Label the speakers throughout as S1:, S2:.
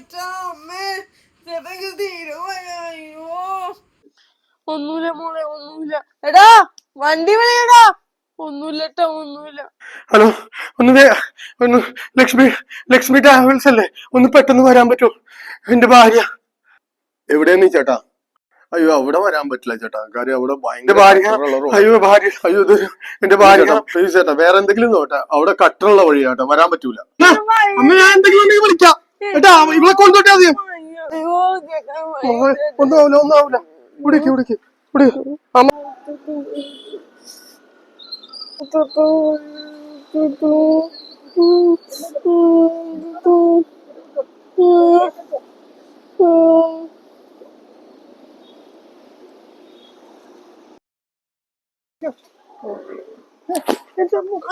S1: അച്ഛാ അമ്മേ ചേട്ടക്ക് തീരുമാന
S2: ഒന്നുമില്ല മോളെ ഒന്നുമില്ല. എടാ വണ്ടി വിളിയടാ. ഒന്നുമില്ല ട്ടോ ഒന്നുമില്ല.
S3: ഹലോ ഒന്ന് വേ- ഒന്ന് ലക്ഷ്മി ലക്ഷ്മി ട്രാവൽസ് അല്ലേ? ഒന്ന് പെട്ടെന്ന് വരാൻ പറ്റുമോ എന്റെ ഭാര്യ.
S4: എവിടെയാണ് ചേട്ടാ? അയ്യോ അവിടെ വരാൻ പറ്റില്ല ചേട്ടാ. കാര്യം അവിടെ
S3: എന്റെ ഭാര്യ. അയ്യോ ഭാര്യ. അയ്യോ ഇത് എന്റെ ഭാര്യ.
S4: പ്ലീസ് ചേട്ടാ വേറെ എന്തെങ്കിലും നോട്ടെ അവിടെ കട്ടറുള്ള വഴിയാട്ടോ. വരാൻ പറ്റൂല.
S3: അമ്മ ഞാൻ എന്തെങ്കിലും ഉണ്ടെങ്കിൽ വിളിക്കാം. ഏട്ടാ ഇവിടെ കൊണ്ടോട്ടെ അധികം
S2: അയ്യോ ഒന്നാവില്ല
S3: മോളെ, ഒന്നും ആവില്ല അമ്മ.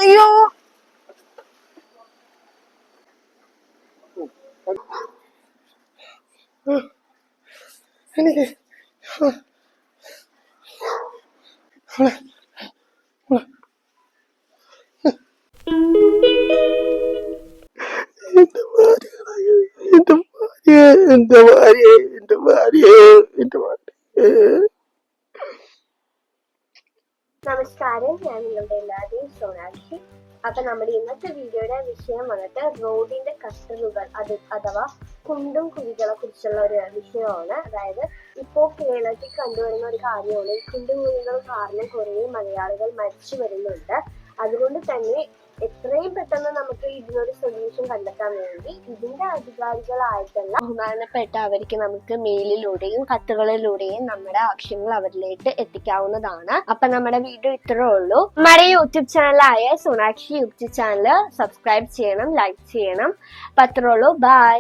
S3: ആവില്ല അമ്മ
S2: അയ്യോ
S3: എന്റെ ഭാര്യ എന്റെ ഭാര്യ എന്റെ ഭാര്യ എന്റെ ഭാര്യ
S5: നമസ്കാരം. ഞാൻ നിങ്ങളുടെ എല്ലാവരെയും സോനാക്ഷി. അപ്പൊ നമ്മുടെ ഇന്നത്തെ വീഡിയോയുടെ വിഷയം വന്നിട്ട് റോഡിന്റെ കട്ടറുകൾ അത് അഥവാ കുണ്ടും കുഴികളെ കുറിച്ചുള്ള ഒരു വിഷയമാണ്. അതായത് ഇപ്പോ കേരളത്തിൽ കണ്ടുവരുന്ന ഒരു കാര്യമാണ്. ഈ കുണ്ടും കുഴികൾ കാരണം കുറേ മലയാളികൾ മരിച്ചു വരുന്നുണ്ട്. അതുകൊണ്ട് തന്നെ എത്രയും പെട്ടെന്ന് നമുക്ക് ഇതിനൊരു സൊല്യൂഷൻ കണ്ടെത്താൻ വേണ്ടി ഇതിന്റെ അധികാരികളായിട്ടുള്ള ബഹുമാനപ്പെട്ട അവർക്ക് നമുക്ക് മെയിലിലൂടെയും കത്തുകളിലൂടെയും നമ്മുടെ ആവശ്യങ്ങൾ അവരിലേക്ക് എത്തിക്കാവുന്നതാണ്. അപ്പൊ നമ്മുടെ വീഡിയോ ഇത്രേ ഉള്ളൂ. നമ്മുടെ യൂട്യൂബ് ചാനലായ സോനാക്ഷി യൂട്യൂബ് ചാനൽ സബ്സ്ക്രൈബ് ചെയ്യണം ലൈക്ക് ചെയ്യണം. അപ്പൊ അത്രേ ഉള്ളൂ. ബൈ.